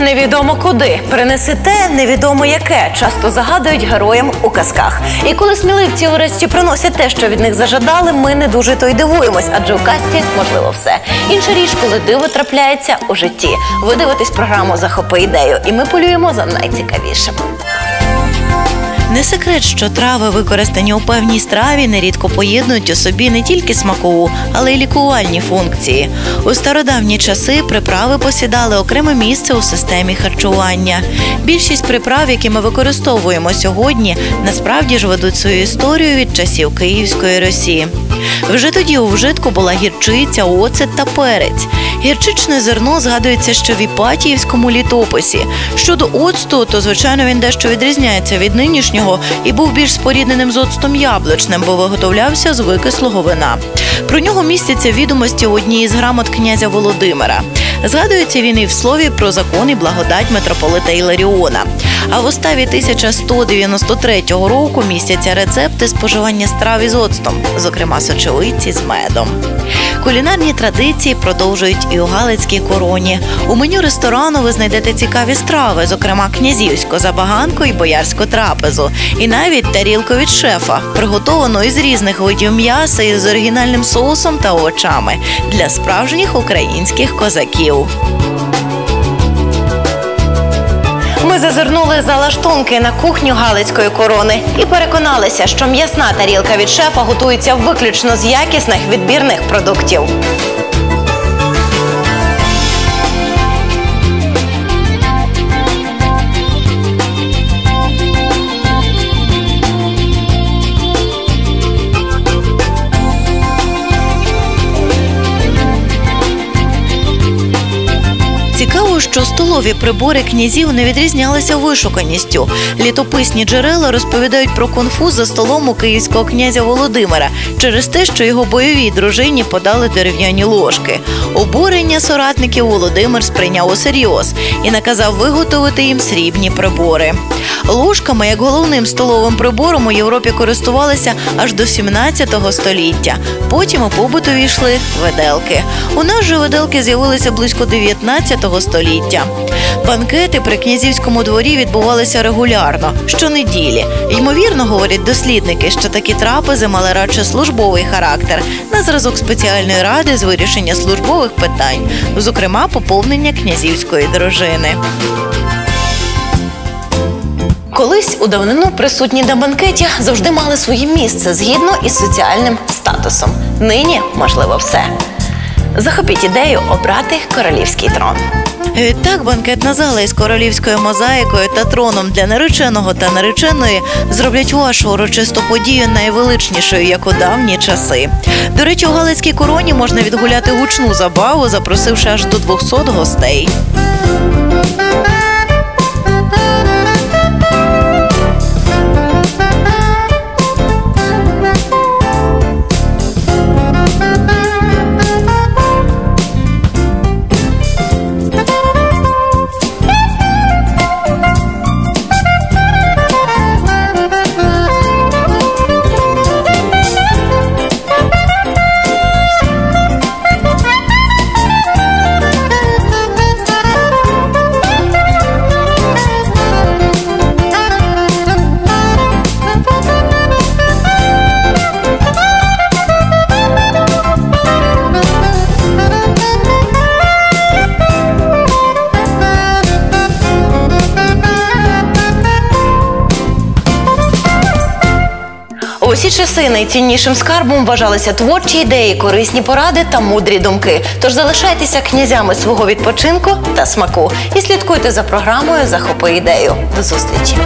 невідомо куди, Принеси те, невідомо яке, часто загадують героям у казках. І коли сміливці врешті приносять те, що від них зажадали, ми не дуже то й дивуємось, адже у казці можливо все. Інша річ, коли диво трапляється у житті. Ви дивитесь програму Захопи ідею, і ми полюємо за найцікавішим. Не секрет, що трави, використані у певній страві, нерідко поєднують у собі не тільки смакову, але й лікувальні функції. У стародавні часи приправи посідали окреме місце у системі харчування. Більшість приправ, які ми використовуємо сьогодні, насправді ж ведуть свою історію від часів Київської Росії. Вже тоді у вжитку була гірчиця, оцет та перець. Гірчичне зерно згадується ще в Іпатіївському літописі. Щодо оцту, то звичайно він дещо відрізняється від нинішнього і був більш спорідненим з оцтом яблучним, бо виготовлявся з викислого вина. Про нього містяться відомості одній із грамот князя Володимира. Згадується він і в слові про закон і благодать митрополита Іларіона. А в уставі 1193 року містяться рецепти споживання страв із оцтом, зокрема сочевиці з медом. Кулінарні традиції продовжують і у Галицькій короні. У меню ресторану ви знайдете цікаві страви, зокрема князівську забаганку і боярську трапезу, і навіть тарілку від шефа, приготовану із різних видів м'яса із оригінальним соусом та овочами для справжніх українських козаків. Ми зазирнули за лаштунки на кухню Галицької корони і переконалися, що м'ясна тарілка від шефа готується виключно з якісних відбірних продуктів. Цікаво, що столові прибори князів не відрізнялися вишуканістю. Літописні джерела розповідають про конфуз за столом у київського князя Володимира через те, що його бойовій дружині подали дерев'яні ложки. Обурення соратників Володимир сприйняв усерйоз і наказав виготовити їм срібні прибори. Ложками, як головним столовим прибором у Європі користувалися аж до 17 століття. Потім у побут увійшли виделки. У нас же виделки з'явилися близько 19 століття. Банкети при князівському дворі відбувалися регулярно, щонеділі. Ймовірно, говорять дослідники, що такі трапези мали радше службовий характер на зразок спеціальної ради з вирішення службових питань, зокрема поповнення князівської дружини. Колись у давнину присутні на банкеті завжди мали своє місце згідно із соціальним статусом. Нині можливо все. Захопіть ідею обрати королівський трон. Відтак банкетна зала із королівською мозаїкою та троном для нареченого та нареченої зроблять вашу урочисту подію найвеличнішою, як у давні часи. До речі, у Галицькій короні можна відгуляти гучну забаву, запросивши аж до 200 гостей. Усі часи найціннішим скарбом вважалися творчі ідеї, корисні поради та мудрі думки. Тож залишайтеся князями свого відпочинку та смаку і слідкуйте за програмою Захопи ідею. До зустрічі!